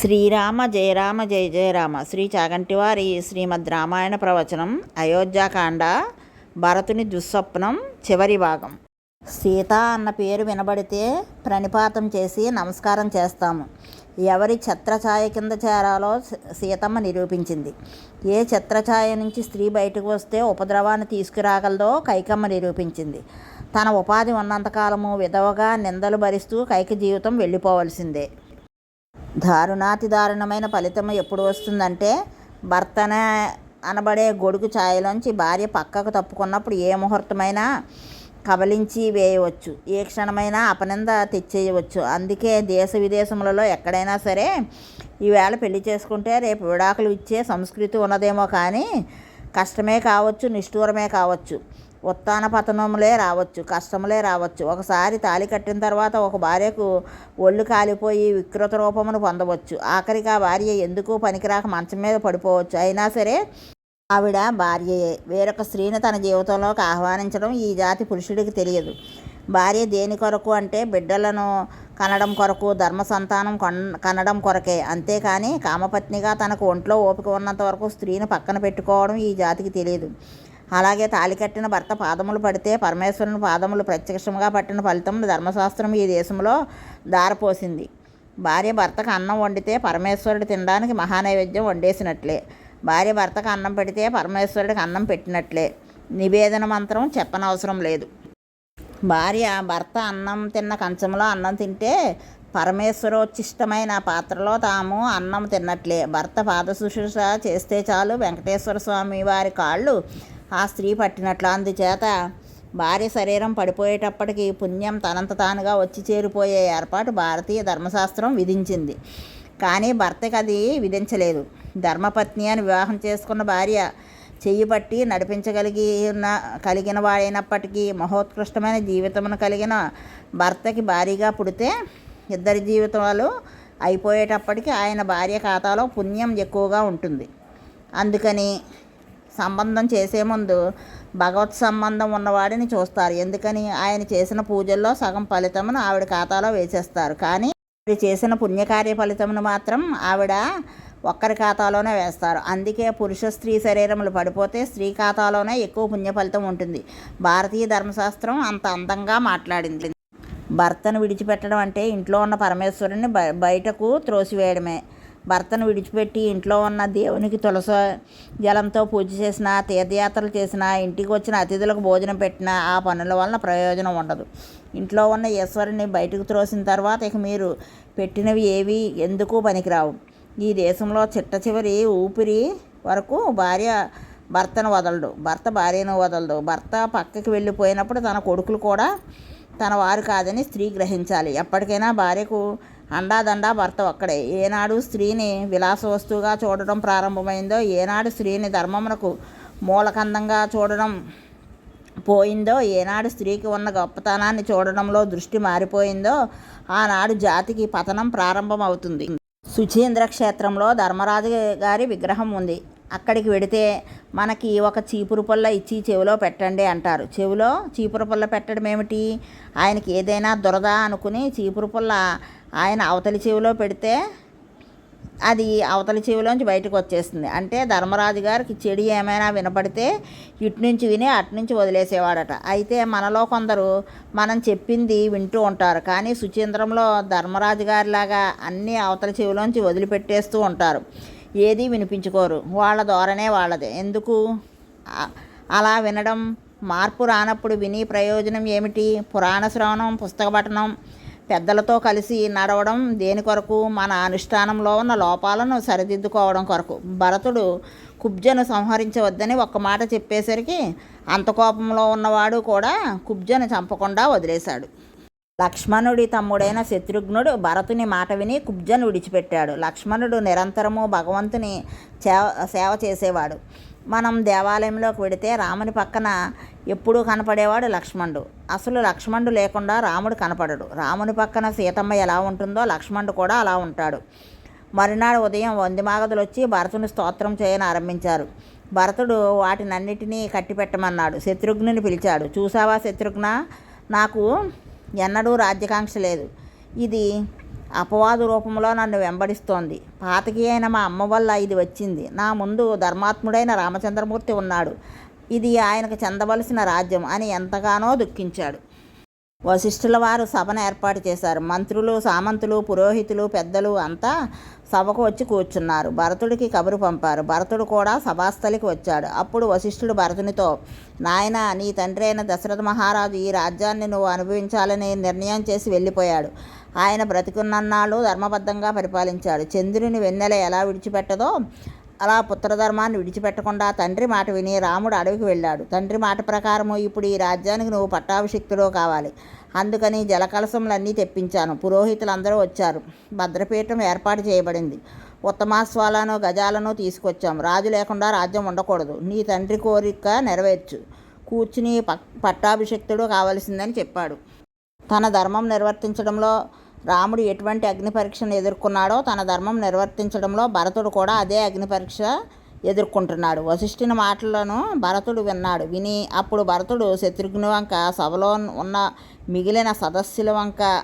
శ్రీరామ జయరామ జయ జయరామ శ్రీ చాగంటివారి శ్రీమద్ రామాయణ ప్రవచనం అయోధ్యాకాండ భరతుని దుస్వప్నం చివరి భాగం. సీత అన్న పేరు వినబడితే ప్రణిపాతం చేసి నమస్కారం చేస్తాము. ఎవరి ఛత్రఛాయ కింద చేరాలో సీతమ్మ నిరూపించింది. ఏ ఛత్రఛాయ నుంచి స్త్రీ బయటకు వస్తే ఉపద్రవాన్ని తీసుకురాగలదో కైకమ్మ నిరూపించింది. తన ఉపాధి ఉన్నంతకాలము విధవగా నిందలు భరిస్తూ కైక జీవితం వెళ్ళిపోవలసిందే. దారుణాతి దారుణమైన ఫలితం ఎప్పుడు వస్తుందంటే భర్తనే అనబడే గొడుగు ఛాయలోంచి భార్య పక్కకు తప్పుకున్నప్పుడు ఏ ముహూర్తమైనా కబలించి వేయవచ్చు. ఏ క్షణమైనా అపనింద తెచ్చేయవచ్చు. అందుకే దేశ విదేశములలో ఎక్కడైనా సరే ఈవేళ పెళ్ళి చేసుకుంటే రేపు విడాకులు ఇచ్చే సంస్కృతి ఉన్నదేమో కానీ కష్టమే కావచ్చు నిష్ఠూరమే కావచ్చు. ఉత్తాన పతనములే రావచ్చు కష్టములే రావచ్చు. ఒకసారి తాళి కట్టిన తర్వాత ఒక భార్యకు ఒళ్ళు కాలిపోయి వికృత రూపమును పొందవచ్చు. ఆఖరికి ఆ భార్య ఎందుకు పనికిరాక మంచం మీద పడిపోవచ్చు. అయినా సరే ఆవిడ భార్యయే. వేరొక స్త్రీని తన జీవితంలోకి ఆహ్వానించడం ఈ జాతి పురుషుడికి తెలియదు. భార్య దేని కొరకు అంటే బిడ్డలను కనడం కొరకు ధర్మ సంతానం కొన్- కనడం కొరకే. అంతేకాని కామపత్నిగా తనకు ఒంట్లో ఓపిక ఉన్నంత వరకు స్త్రీని పక్కన పెట్టుకోవడం ఈ జాతికి తెలియదు. అలాగే తాళి కట్టిన భర్త పాదములు పడితే పరమేశ్వరుని పాదములు ప్రత్యక్షంగా పట్టిన ఫలితం ధర్మశాస్త్రం ఈ దేశంలో దారపోసింది భార్య భర్తకు అన్నం వండితే పరమేశ్వరుడు తినడానికి మహానైవేద్యం వండేసినట్లే. భార్య భర్తకు అన్నం పెడితే పరమేశ్వరుడికి అన్నం పెట్టినట్లే. నివేదన మంత్రం చెప్పనవసరం లేదు. భార్య భర్త అన్నం తిన్న కంచంలో అన్నం తింటే పరమేశ్వరోచ్చిష్టమైన పాత్రలో తాము అన్నం తిన్నట్లే. భర్త పాద శుశ్రూష చేస్తే చాలు. వెంకటేశ్వర స్వామి వారి కాళ్ళు ఆ స్త్రీ పట్టినట్లు. అందుచేత భార్య శరీరం పడిపోయేటప్పటికి పుణ్యం తనంత తానుగా వచ్చి చేరిపోయే ఏర్పాటు భారతీయ ధర్మశాస్త్రం విధించింది. కానీ భర్తకి అది విధించలేదు. ధర్మపత్ని అని వివాహం చేసుకున్న భార్య చెయ్యి పట్టి నడిపించగలిగి ఉన్న కలిగిన వాడైనప్పటికీ మహోత్కృష్టమైన జీవితమును కలిగిన భర్తకి భారీగా పుడితే ఇద్దరి జీవితాలు అయిపోయేటప్పటికి ఆయన భార్య ఖాతాలో పుణ్యం ఎక్కువగా ఉంటుంది. అందుకని సంబంధం చేసే ముందు భగవత్ సంబంధం ఉన్నవాడిని చూస్తారు. ఎందుకని? ఆయన చేసిన పూజల్లో సగం ఫలితమును ఆవిడ ఖాతాలో వేసేస్తారు. కానీ ఆవిడ చేసిన పుణ్యకార్య ఫలితమును మాత్రం ఆవిడ ఒక్కరి ఖాతాలోనే వేస్తారు. అందుకే పురుష స్త్రీ శరీరములు పడిపోతే స్త్రీ ఖాతాలోనే ఎక్కువ పుణ్య ఫలితం ఉంటుంది. భారతీయ ధర్మశాస్త్రం అంత అందంగా మాట్లాడింది. భర్తను విడిచిపెట్టడం అంటే ఇంట్లో ఉన్న పరమేశ్వరుని బయటకు త్రోసివేయడమే. భర్తను విడిచిపెట్టి ఇంట్లో ఉన్న దేవునికి తులస జలంతో పూజ చేసిన తీర్థయాత్రలు చేసిన ఇంటికి వచ్చిన అతిథులకు భోజనం పెట్టిన ఆ పనుల వలన ప్రయోజనం ఉండదు. ఇంట్లో ఉన్న ఈశ్వరుని బయటకు త్రోసిన తర్వాత ఇక మీరు పెట్టినవి ఏవి ఎందుకు పనికిరావు? ఈ దేశంలో చిట్ట చివరి ఊపిరి వరకు భార్య భర్తను వదలడు. భర్త భార్యను వదలదు భర్త పక్కకి వెళ్ళిపోయినప్పుడు తన కొడుకులు కూడా తన వారు కాదని స్త్రీ గ్రహించాలి. ఎప్పటికైనా భార్యకు అండాదండా భర్త ఒక్కడే. ఏనాడు స్త్రీని విలాస వస్తువుగా చూడడం ప్రారంభమైందో ఏనాడు స్త్రీని ధర్మమునకు మూలకందంగా చూడడం పోయిందో ఏనాడు స్త్రీకి ఉన్న గొప్పతనాన్ని చూడడంలో దృష్టి మారిపోయిందో ఆనాడు జాతికి పతనం ప్రారంభమవుతుంది. సుచీంద్ర క్షేత్రంలో ధర్మరాజు గారి విగ్రహం ఉంది. అక్కడికి వెడితే మనకి ఒక చీపురు పుల్ల ఇచ్చి చెవిలో పెట్టండి అంటారు. చెవిలో చీపురు పుల్ల పెట్టడం ఏమిటి? ఆయనకి ఏదైనా దురద అనుకుని చీపురు పుల్ల ఆయన అవతలి చెవిలో పెడితే అది అవతలి చెవిలోంచి బయటకు వచ్చేస్తుంది. అంటే ధర్మరాజు గారికి చెడి ఏమైనా వినపడితే ఇటు నుంచి విని అటు నుంచి వదిలేసేవాడట. అయితే మనలో కొందరు మనం చెప్పింది వింటూ ఉంటారు. కానీ సుచీంద్రంలో ధర్మరాజు గారిలాగా అన్నీ అవతల చెవిలోంచి వదిలిపెట్టేస్తూ ఉంటారు. ఏది వినిపించుకోరు. వాళ్ళ ధోరణే వాళ్ళదే. ఎందుకు? అలా వినడం మార్పు రానప్పుడు విని ప్రయోజనం ఏమిటి? పురాణ శ్రవణం పుస్తక పఠనం పెద్దలతో కలిసి నడవడం దేని కొరకు? మన అనుష్ఠానంలో ఉన్న లోపాలను సరిదిద్దుకోవడం కొరకు. భరతుడు కుబ్జను సంహరించవద్దని ఒక్క మాట చెప్పేసరికి అంత కోపంలో ఉన్నవాడు కూడా కుబ్జను చంపకుండా వదిలేశాడు. లక్ష్మణుడి తమ్ముడైన శత్రుఘ్నుడు భరతుని మాట విని కుబ్జను విడిచిపెట్టాడు. లక్ష్మణుడు నిరంతరము భగవంతుని సేవ సేవ చేసేవాడు. మనం దేవాలయంలోకి వెడితే రాముని పక్కన ఎప్పుడూ కనపడేవాడు లక్ష్మణుడు. అసలు లక్ష్మణుడు లేకుండా రాముడు కనపడడు. రాముని పక్కన సీతమ్మ ఎలా ఉంటుందో లక్ష్మణుడు కూడా అలా ఉంటాడు. మరునాడు ఉదయం వందిమాగదులు వచ్చి భరతుని స్తోత్రం చేయని ఆరంభించారు. భరతుడు వాటినన్నిటినీ కట్టిపెట్టమన్నాడు. శత్రుఘ్నుని పిలిచాడు. చూసావా శత్రుఘ్న? నాకు ఎన్నడూ రాజ్యకాంక్ష లేదు. ఇది అపవాదు రూపంలో నన్ను వెంబడిస్తోంది. పాతకి అయిన మా అమ్మ వల్ల ఇది వచ్చింది. నా ముందు ధర్మాత్ముడైన రామచంద్రమూర్తి ఉన్నాడు. ఇది ఆయనకు చెందవలసిన రాజ్యం అని ఎంతగానో దుఃఖించాడు. వశిష్ఠుల వారు సభను ఏర్పాటు చేశారు. మంత్రులు సామంతులు పురోహితులు పెద్దలు అంతా సభకు వచ్చి కూర్చున్నారు. భరతుడికి కబురు పంపారు. భరతుడు కూడా సభాస్థలికి వచ్చాడు. అప్పుడు వశిష్ఠుడు భరతునితో నాయన నీ తండ్రి అయిన దశరథ మహారాజు ఈ రాజ్యాన్ని నువ్వు అనుభవించాలని నిర్ణయం చేసి వెళ్ళిపోయాడు. ఆయన బ్రతికున్నన్నాళ్ళు ధర్మబద్ధంగా పరిపాలించాడు. చంద్రుని వెన్నెల ఎలా విడిచిపెట్టదో అలా పుత్రధర్మాన్ని విడిచిపెట్టకుండా తండ్రి మాట విని రాముడు అడవికి వెళ్ళాడు. తండ్రి మాట ప్రకారము ఇప్పుడు ఈ రాజ్యానికి నువ్వు పట్టాభిషిక్తుడో కావాలి. అందుకని జలకలసములన్నీ తెప్పించాను. పురోహితులందరూ వచ్చారు. భద్రపీఠం ఏర్పాటు చేయబడింది. ఉత్తమాస్వాలను గజాలను తీసుకొచ్చాం. రాజు లేకుండా రాజ్యం ఉండకూడదు. నీ తండ్రి కోరిక నెరవేర్చు. కూర్చుని ప పట్టాభిషిక్తుడు కావలసిందని చెప్పాడు. తన ధర్మం నిర్వర్తించడంలో రాముడు ఎటువంటి అగ్ని పరీక్షను ఎదుర్కొన్నాడో తన ధర్మం నిర్వర్తించడంలో భరతుడు కూడా అదే అగ్ని పరీక్ష ఎదుర్కొంటున్నాడు. వశిష్ఠుని మాటలను భరతుడు విన్నాడు. విని అప్పుడు భరతుడు శత్రుఘ్ని వంక సభలో ఉన్న మిగిలిన సదస్సుల వంక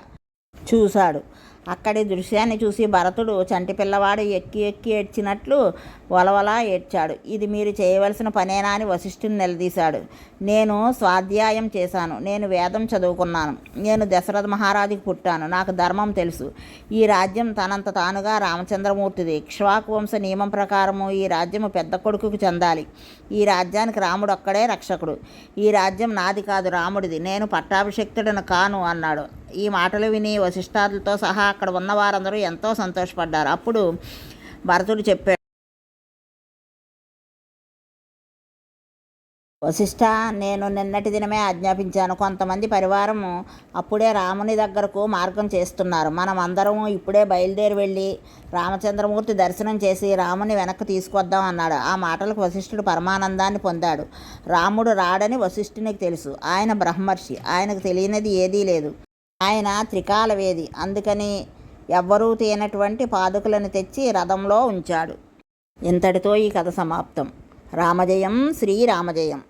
చూశాడు. అక్కడి దృశ్యాన్ని చూసి భరతుడు చంటి పిల్లవాడు ఎక్కి ఎక్కి ఏడ్చినట్లు వలవలా ఏడ్చాడు. ఇది మీరు చేయవలసిన పనేనా అని వశిష్ఠుని నిలదీశాడు. నేను స్వాధ్యాయం చేశాను. నేను వేదం చదువుకున్నాను. నేను దశరథ మహారాజుకి పుట్టాను. నాకు ధర్మం తెలుసు. ఈ రాజ్యం తనంత తానుగా రామచంద్రమూర్తిది. ఇక్ష్వాకు వంశ నియమం ప్రకారము ఈ రాజ్యము పెద్ద కొడుకుకు చెందాలి. ఈ రాజ్యానికి రాముడు ఒక్కడే రక్షకుడు. ఈ రాజ్యం నాది కాదు రాముడిది. నేను పట్టాభిషక్తుడను కాను అన్నాడు. ఈ మాటలు విని వశిష్ఠాదులతో సహా అక్కడ ఉన్న వారందరూ ఎంతో సంతోషపడ్డారు. అప్పుడు భరతుడు చెప్పాడు వశిష్ఠ నేను నిన్నటి దినమే ఆజ్ఞాపించాను. కొంతమంది పరివారం అప్పుడే రాముని దగ్గరకు మార్గం చేస్తున్నారు. మనం అందరం ఇప్పుడే బయలుదేరి వెళ్ళి రామచంద్రమూర్తి దర్శనం చేసి రాముని వెనక్కి తీసుకొద్దాం అన్నాడు. ఆ మాటలకు వశిష్ఠుడు పరమానందాన్ని పొందాడు. రాముడు రాడని వశిష్ఠునికి తెలుసు. ఆయన బ్రహ్మర్షి. ఆయనకు తెలియనిది ఏదీ లేదు. ఆయన త్రికాలవేది. అందుకని ఎవ్వరూ తేనటువంటి పాదుకులను తెచ్చి రథంలో ఉంచాడు. ఇంతటితో ఈ కథ సమాప్తం. రామజయం శ్రీరామజయం.